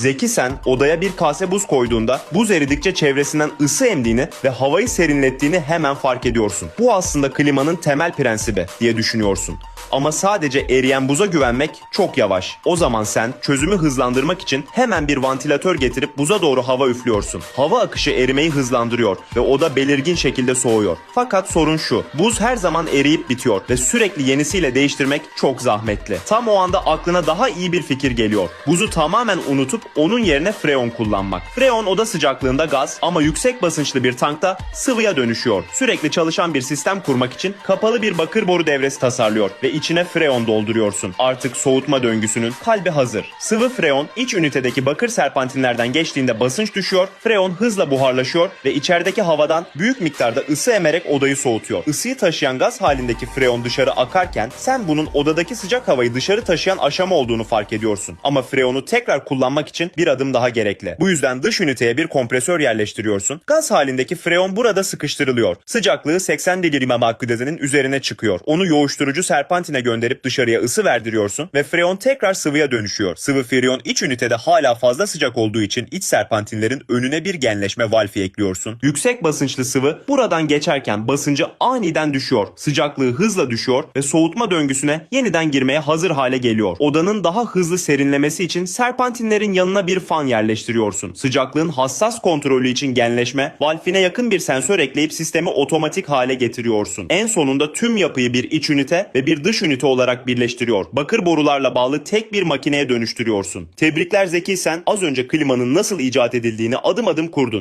Zeki sen odaya bir kase buz koyduğunda buz eridikçe çevresinden ısı emdiğini ve havayı serinlettiğini hemen fark ediyorsun. Bu aslında klimanın temel prensibi diye düşünüyorsun. Ama sadece eriyen buza güvenmek çok yavaş. O zaman sen çözümü hızlandırmak için hemen bir vantilatör getirip buza doğru hava üflüyorsun. Hava akışı erimeyi hızlandırıyor ve oda belirgin şekilde soğuyor. Fakat sorun şu. Buz her zaman eriyip bitiyor ve sürekli yenisiyle değiştirmek çok zahmetli. Tam o anda aklına daha iyi bir fikir geliyor. Buzu tamamen unutup onun yerine freon kullanmak. Freon oda sıcaklığında gaz ama yüksek basınçlı bir tankta sıvıya dönüşüyor. Sürekli çalışan bir sistem kurmak için kapalı bir bakır boru devresi tasarlıyor ve içine freon dolduruyorsun. Artık soğutma döngüsünün kalbi hazır. Sıvı freon iç ünitedeki bakır serpantinlerden geçtiğinde basınç düşüyor, freon hızla buharlaşıyor ve içerideki havadan büyük miktarda ısı emerek odayı soğutuyor. Isıyı taşıyan gaz halindeki freon dışarı akarken sen bunun odadaki sıcak havayı dışarı taşıyan aşama olduğunu fark ediyorsun. Ama freonu tekrar kullanmak için bir adım daha gerekli. Bu yüzden dış üniteye bir kompresör yerleştiriyorsun. Gaz halindeki freon burada sıkıştırılıyor. Sıcaklığı 80 delirime makkudezenin üzerine çıkıyor. Onu yoğuşturucu serpantine gönderip dışarıya ısı verdiriyorsun ve freon tekrar sıvıya dönüşüyor. Sıvı freon iç ünitede hala fazla sıcak olduğu için iç serpantinlerin önüne bir genleşme valfi ekliyorsun. Yüksek basınçlı sıvı buradan geçerken basıncı aniden düşüyor. Sıcaklığı hızla düşüyor ve soğutma döngüsüne yeniden girmeye hazır hale geliyor. Odanın daha hızlı serinlemesi için serpantinlerin yanına bir fan yerleştiriyorsun. Sıcaklığın hassas kontrolü için genleşme, valfine yakın bir sensör ekleyip sistemi otomatik hale getiriyorsun. En sonunda tüm yapıyı bir iç ünite ve bir dış ünite olarak birleştiriyor. Bakır borularla bağlı tek bir makineye dönüştürüyorsun. Tebrikler Zeki sen az önce klimanın nasıl icat edildiğini adım adım kurdun.